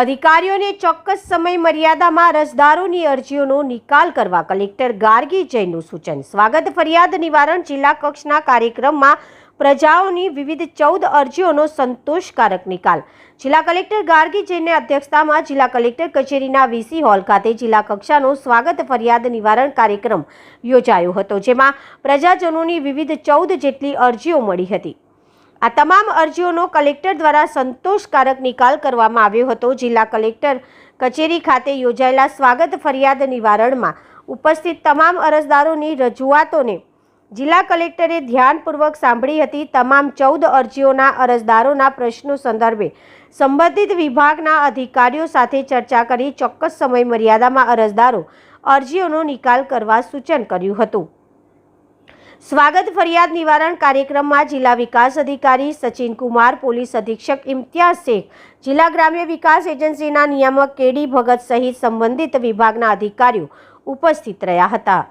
અધિકારીઓને ચોક્કસ સમય મર્યાદામાં અરજદારોની અરજીઓનો નિકાલ કરવા કલેક્ટર ગાર્ગી જૈનનું સૂચન. સ્વાગત, ફરિયાદ નિવારણ જિલ્લા કક્ષના કાર્યક્રમમાં પ્રજાઓની વિવિધ ચૌદ અરજીઓનો સંતોષકારક નિકાલ. જિલ્લા કલેક્ટર ગાર્ગી જૈનની અધ્યક્ષતામાં જિલ્લા કલેક્ટર કચેરીના વીસી હોલ ખાતે જિલ્લા કક્ષાનો સ્વાગત, ફરિયાદ નિવારણ કાર્યક્રમ યોજાયો હતો, જેમાં પ્રજાજનોની વિવિધ ચૌદ જેટલી અરજીઓ મળી હતી. આ તમામ અરજીઓનો કલેક્ટર દ્વારા સંતોષકારક નિકાલ કરવામાં આવ્યો હતો. જિલ્લા કલેક્ટર કચેરી ખાતે યોજાયેલા સ્વાગત ફરિયાદ નિવારણમાં ઉપસ્થિત તમામ અરજદારોની રજૂઆતોને જિલ્લા કલેક્ટરે ધ્યાનપૂર્વક સાંભળી હતી. તમામ ચૌદ અરજીઓના અરજદારોના પ્રશ્નો સંદર્ભે સંબંધિત વિભાગના અધિકારીઓ સાથે ચર્ચા કરી ચોક્કસ સમય મર્યાદામાં અરજદારો અરજીઓનો નિકાલ કરવા સૂચન કર્યું હતું. સ્વાગત ફરિયાદ નિવારણ કાર્યક્રમમાં જિલ્લા વિકાસ અધિકારી સચિન કુમાર પોલીસ અધિક્ષક ઇમ્તિયાઝ શેખ, જિલ્લા ગ્રામ્ય વિકાસ એજન્સીના નિયામક કેડી ભગત સહિત સંબંધિત વિભાગના અધિકારીઓ ઉપસ્થિત રહ્યા હતા.